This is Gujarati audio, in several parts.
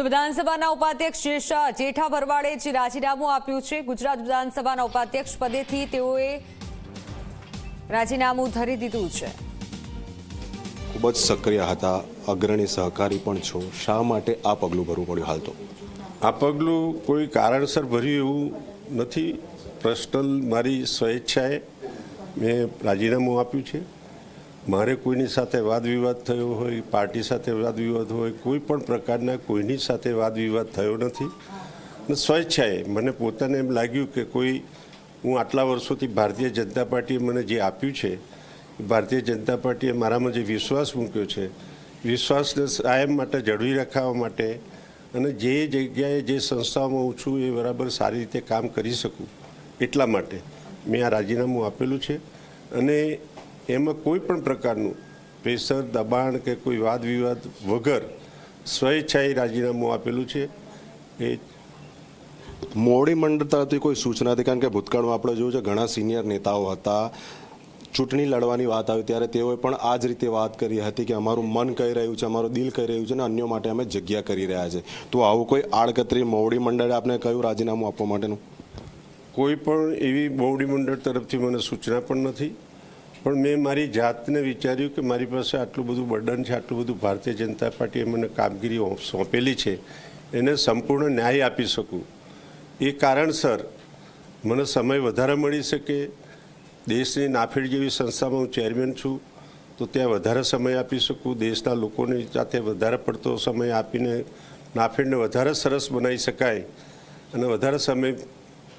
તો વિધાનસભાના ઉપાધ્યક્ષ જેઠા જેઠા ભરવાડે જે રાજીનામું આપ્યું છે ગુજરાત વિધાનસભાના ઉપાધ્યક્ષ પદેથી તેઓએ રાજીનામું ધરી દીધું છે. ખૂબ જ સક્રિય હતા અગ્રણી સહકારી પણ છો. શા માટે આ પગલું ભરવું પડ્યું હાલ તો? આ પગલું કોઈ કારણસર ભર્યું એવું નથી. પર્સનલ મારી સ્વેચ્છાએ મેં રાજીનામું આપ્યું છે. મારે કોઈની સાથે વાદ વિવાદ થયો હોય, પાર્ટી સાથે વાદ વિવાદ હોય, કોઈ પણ પ્રકારના કોઈની સાથે વાદ વિવાદ થયો નથી. અને સ્વેચ્છાએ મને પોતાને એમ લાગ્યું કે કોઈ, હું આટલા વર્ષોથી ભારતીય જનતા પાર્ટીએ મને જે આપ્યું છે ભારતીય જનતા પાર્ટીએ મારામાં જે વિશ્વાસ મૂક્યો છે, વિશ્વાસને કાયમ માટે જળવી રાખવા માટે અને જે જગ્યાએ જે સંસ્થાઓમાં હું છું એ બરાબર સારી રીતે કામ કરી શકું એટલા માટે મેં આ રાજીનામું આપેલું છે. અને એમાં કોઈ પણ પ્રકારનું પ્રેશર દબાણ કે કોઈ વાદ વિવાદ વગર સ્વેચ્છાએ રાજીનામું આપેલું છે. એ મોડી મંડળ તરફથી કોઈ સૂચના હતી કારણ કે ભૂતકાળમાં આપણે જોયું છે ઘણા સિનિયર નેતાઓ હતા. ચૂંટણી લડવાની વાત આવી ત્યારે તેઓએ પણ આ જ રીતે વાત કરી હતી કે અમારું મન કહી રહ્યું છે અમારું દિલ કહી રહ્યું છે અને અન્યો માટે અમે જગ્યા કરી રહ્યા છે. તો આવું કોઈ આડકતરી મોવડી મંડળે આપને કહ્યું રાજીનામું આપવા માટેનું? કોઈ પણ એવી મોવડી મંડળ તરફથી મને સૂચના પણ નથી. પણ મેં મારી જાતને વિચાર્યું કે મારી પાસે આટલું બધું બર્ડન છે, આટલું બધું ભારતીય જનતા પાર્ટીએ મને કામગીરી સોંપેલી છે, એને સંપૂર્ણ ન્યાય આપી શકું. એ કારણસર મને સમય વધારે મળી શકે, દેશની નાફેડ જેવી સંસ્થામાં હું ચેરમેન છું, તો ત્યાં વધારે સમય આપી શકું, દેશના લોકોની સાથે વધારે પડતો સમય આપીને નાફેડને વધારે સરસ બનાવી શકાય અને વધારે સમય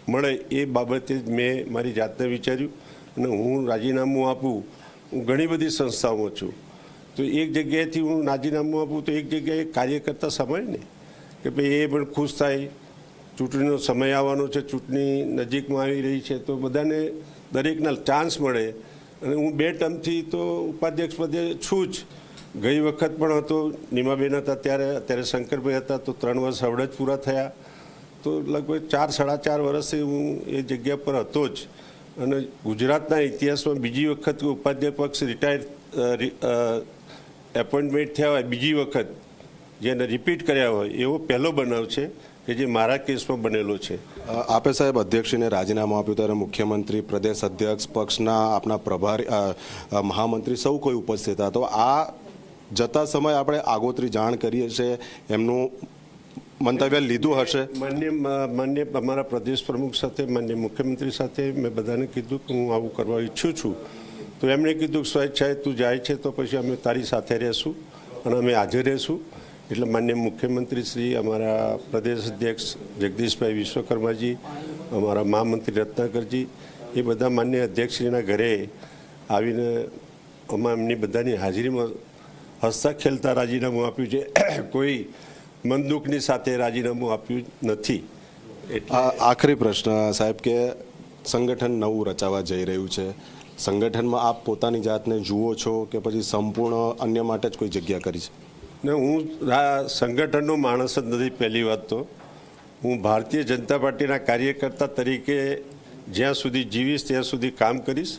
મળે એ બાબતે મેં મારી જાતને વિચાર્યું. અને હું રાજીનામું આપું, હું ઘણી બધી સંસ્થાઓમાં છું. તો એક જગ્યાએથી હું રાજીનામું આપું તો એક જગ્યાએ કાર્યકર્તા સમય ને કે ભાઈ એ પણ ખુશ થાય, ચૂંટણીનો સમય આવવાનો છે, ચૂંટણી નજીકમાં આવી રહી છે, તો બધાને દરેકના ચાન્સ મળે. અને હું બે ટર્મથી તો ઉપાધ્યક્ષ પદે છું જ. ગઈ વખત પણ હતો, નીમાબેન હતા ત્યારે, અત્યારે શંકરભાઈ હતા તો ત્રણ વર્ષ હવડે જ પૂરા થયા. તો લગભગ ચાર, સાડા ચાર વર્ષથી હું એ જગ્યા પર હતો જ. અને ગુજરાતના ઇતિહાસમાં બીજી વખત ઉપાધ્યક્ષ રિટાયર એપોઇન્ટમેન્ટ થયા હોય, બીજી વખત જેને રિપીટ કર્યા હોય, એવો પહેલો બનાવ છે કે જે મારા કેસમાં બનેલો છે. આપે સાહેબ અધ્યક્ષને રાજીનામું આપ્યું ત્યારે મુખ્યમંત્રી, પ્રદેશ અધ્યક્ષ પક્ષના આપના પ્રભારી મહામંત્રી સૌ કોઈ ઉપસ્થિત હતા. તો આ જતા સમયે આપણે આગોતરી જાણ કરીએ છીએ, એમનું મંતવ્ય લીધું હશે? માન્ય માન્ય અમારા પ્રદેશ પ્રમુખ સાથે, માન્ય મુખ્યમંત્રી સાથે મેં બધાને કીધું કે હું આવું કરવા ઈચ્છું છું. તો એમણે કીધું સ્વેચ્છાએ તું જાય છે તો પછી અમે તારી સાથે રહેશું અને અમે હાજર રહેશું. એટલે માન્ય મુખ્યમંત્રી શ્રી, અમારા પ્રદેશ અધ્યક્ષ જગદીશભાઈ વિશ્વકર્માજી, અમારા મહામંત્રી રત્નાકરજી, એ બધા માન્ય અધ્યક્ષશ્રીના ઘરે આવીને અમા એમની બધાની હાજરીમાં હસતા ખેલતા રાજીનામું આપ્યું છે. કોઈ મનદુખની સાથે રાજીનામું આપ્યું નથી. આ આખરી પ્રશ્ન સાહેબ કે સંગઠન નવું રચાવા જઈ રહ્યું છે. સંગઠનમાં આપ પોતાની જાતને જુઓ છો કે પછી સંપૂર્ણ અન્ય માટે જ કોઈ જગ્યા કરી છે? ને હું સંગઠનનો માણસ જ નથી પહેલી વાત તો. હું ભારતીય જનતા પાર્ટીના કાર્યકર્તા તરીકે જ્યાં સુધી જીવીશ ત્યાં સુધી કામ કરીશ.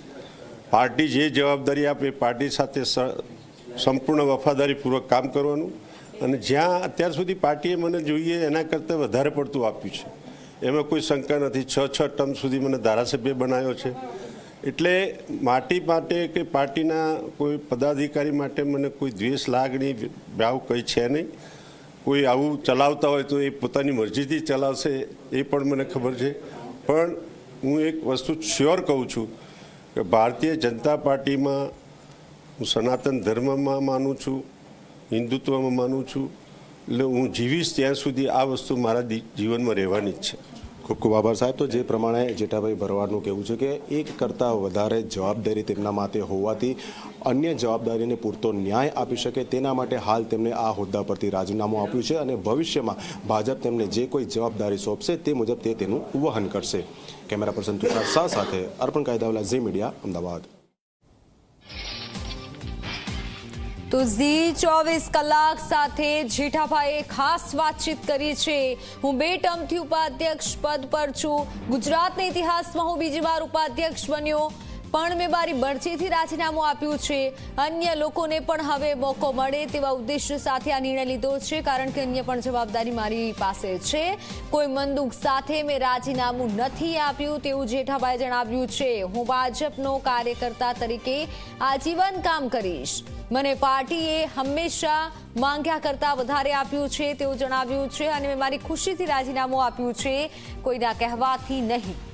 પાર્ટી જે જવાબદારી આપે પાર્ટી સાથે સંપૂર્ણ વફાદારીપૂર્વક કામ કરવાનું. અને જ્યાં અત્યાર સુધી પાર્ટીએ મને જોઈએ એના કરતાં વધારે પડતું આપ્યું છે. એમાં કોઈ શંકા નથી. છ છ ટર્મ સુધી મને ધારાસભ્ય બનાવ્યો છે. એટલે માટી માટે કે પાર્ટીના કોઈ પદાધિકારી માટે મને કોઈ દ્વેષ લાગણી ભાવ કંઈ છે નહીં. કોઈ આવું ચલાવતા હોય તો એ પોતાની મરજીથી ચલાવશે એ પણ મને ખબર છે. પણ હું એક વસ્તુ શ્યોર કહું છું કે ભારતીય જનતા પાર્ટીમાં હું સનાતન ધર્મમાં માનું છું. હિન્દુત્વમાં માનું છું. એટલે હું જીવીશ ત્યાં સુધી આ વસ્તુ મારા જીવનમાં રહેવાની જ છે. ખૂબ ખૂબ આભાર સાહેબ. તો જે પ્રમાણે જેઠાભાઈ ભરવાડનું કહેવું છે કે એક કરતાં વધારે જવાબદારી તેમના માટે હોવાથી અન્ય જવાબદારીને પૂરતો ન્યાય આપી શકે તેના માટે હાલ તેમને આ હોદ્દા પરથી રાજીનામું આપ્યું છે અને ભવિષ્યમાં ભાજપ તેમને જે કોઈ જવાબદારી સોંપશે તે મુજબ તે તેનું વહન કરશે. કેમેરા પર્સન તુષાર શાહ સાથે અર્પણ કાયદાવાલા ઝી મીડિયા, અમદાવાદ. તો ઝી ચોવીસ કલાક સાથે જેઠાભાઈએ ખાસ વાતચીત કરી છે. હું બે ટર્મથી ઉપાધ્યક્ષ પદ પર છું. ગુજરાતના ઇતિહાસમાં હું બીજી વાર ઉપાધ્યક્ષ બન્યો. પણ મેં મારી મરજીથી રાજીનામું આપ્યું છે. અન્ય લોકોને પણ હવે મોકો મળે તેવા ઉદ્દેશ્ય સાથે આ નિર્ણય લીધો છે. કારણ કે અન્ય પણ જવાબદારી મારી પાસે છે. કોઈ મંદુક સાથે મેં રાજીનામું નથી આપ્યું તેવું જેઠાભાઈ જણાવ્યું છે. હું ભાજપનો કાર્યકર્તા તરીકે આજીવન કામ કરીશ. મને પાર્ટીએ હંમેશા માંગ્યા કરતા વધારે આપ્યું છે તેવું જણાવ્યું છે. અને મેં મારી ખુશીથી રાજીનામું આપ્યું છે. કોઈના કહેવાથી નહીં.